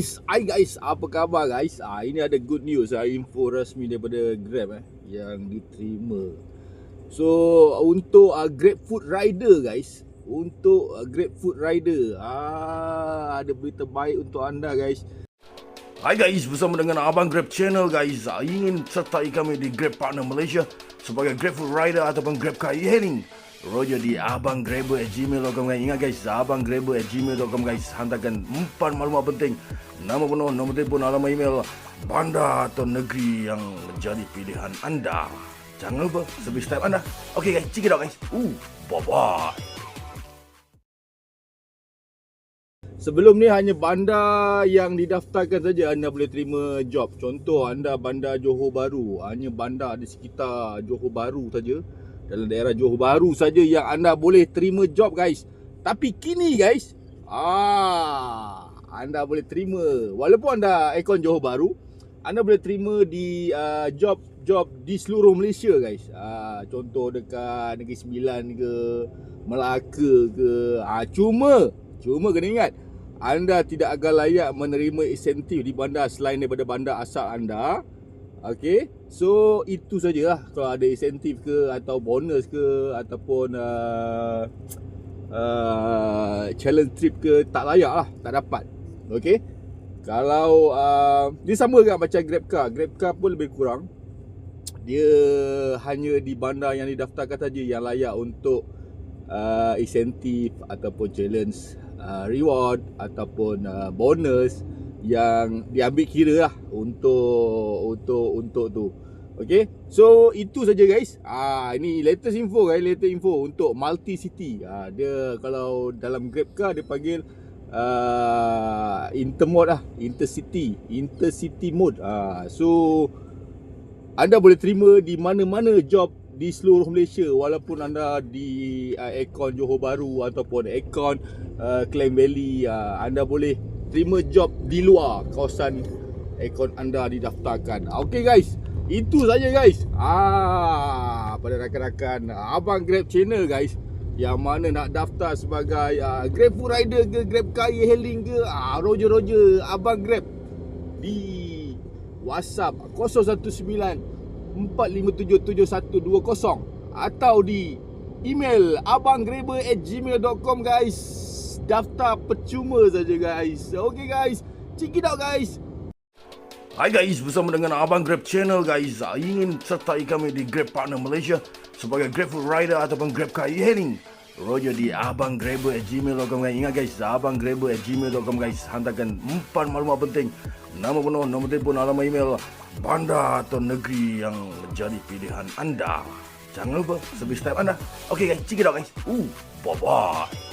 guys, hi guys, apa khabar guys? Ah ini ada good news ah info rasmi daripada Grab eh yang diterima. So untuk uh, Grab Food Rider guys, untuk uh, Grab Food Rider ah ada berita baik untuk anda guys. Hai guys, bersama dengan Abang Grab Channel guys Ingin sertai kami di Grab Partner Malaysia Sebagai Grab Food Rider ataupun Grab Car E-Hailing Roger di abanggrabber@gmail.com guys. Ingat guys, abanggrabber@gmail.com guys. Hantarkan empat maklumat penting. Nama penuh, nombor telefon, alamat email, bandar atau negeri yang menjadi pilihan anda. Jangan lupa subscribe anda. Okay guys, check it out guys. Uh, bye-bye. Sebelum ni hanya bandar yang didaftarkan saja anda boleh terima job. Contoh anda bandar Johor Bahru, hanya bandar di sekitar Johor Bahru saja. Dalam daerah Johor Bahru saja yang anda boleh terima job guys. Tapi kini guys, ah anda boleh terima walaupun anda ikon Johor Bahru, anda boleh terima di uh, job job di seluruh Malaysia guys. Ah contoh dekat Negeri Sembilan ke, Melaka ke. Ah cuma cuma kena ingat anda tidak akan layak menerima insentif di bandar selain daripada bandar asal anda. Okey. So itu sajalah kalau ada insentif ke atau bonus ke ataupun uh, uh, challenge trip ke tak layak lah, tak dapat. Okey. Kalau uh, dia sama kan macam Grab Car. Grab Car pun lebih kurang. Dia hanya di bandar yang didaftarkan saja yang layak untuk uh, insentif ataupun challenge uh, reward ataupun uh, bonus yang diambil kira lah untuk untuk untuk tu. Okay So itu saja guys ah Ini latest info guys Latest info untuk multi city ah, Dia kalau dalam Grab car Dia panggil uh, Intermode lah Intercity Intercity mode. Ah, So Anda boleh terima di mana-mana job Di seluruh Malaysia Walaupun anda di uh, Aircon Johor Bahru Ataupun Aircon uh, Klang Valley uh, Anda boleh terima job di luar kawasan Aircon anda didaftarkan. Okay guys. Itu saja guys. Ah, pada rakan-rakan abang Grab channel guys yang mana nak daftar sebagai uh, Grab Food Rider ke Grab Car Hailing ke ah Roger Roger abang Grab di WhatsApp 019 4577120 atau di email abanggrabber@gmail.com guys. Daftar percuma saja guys. Okay guys. Check it out guys. Hai guys, bersama dengan Abang Grab Channel guys Ingin sertai kami di Grab Partner Malaysia Sebagai Grab Food Rider ataupun Grab Car E-Hailing Roger di abanggrabber@gmail.com guys. Ingat guys, abanggrabber@gmail.com guys. Hantarkan empat maklumat penting. Nama penuh, nombor telefon, alamat email, bandar atau negeri yang menjadi pilihan anda. Jangan lupa subscribe anda. Okay guys, check it out guys. Uh, bye-bye.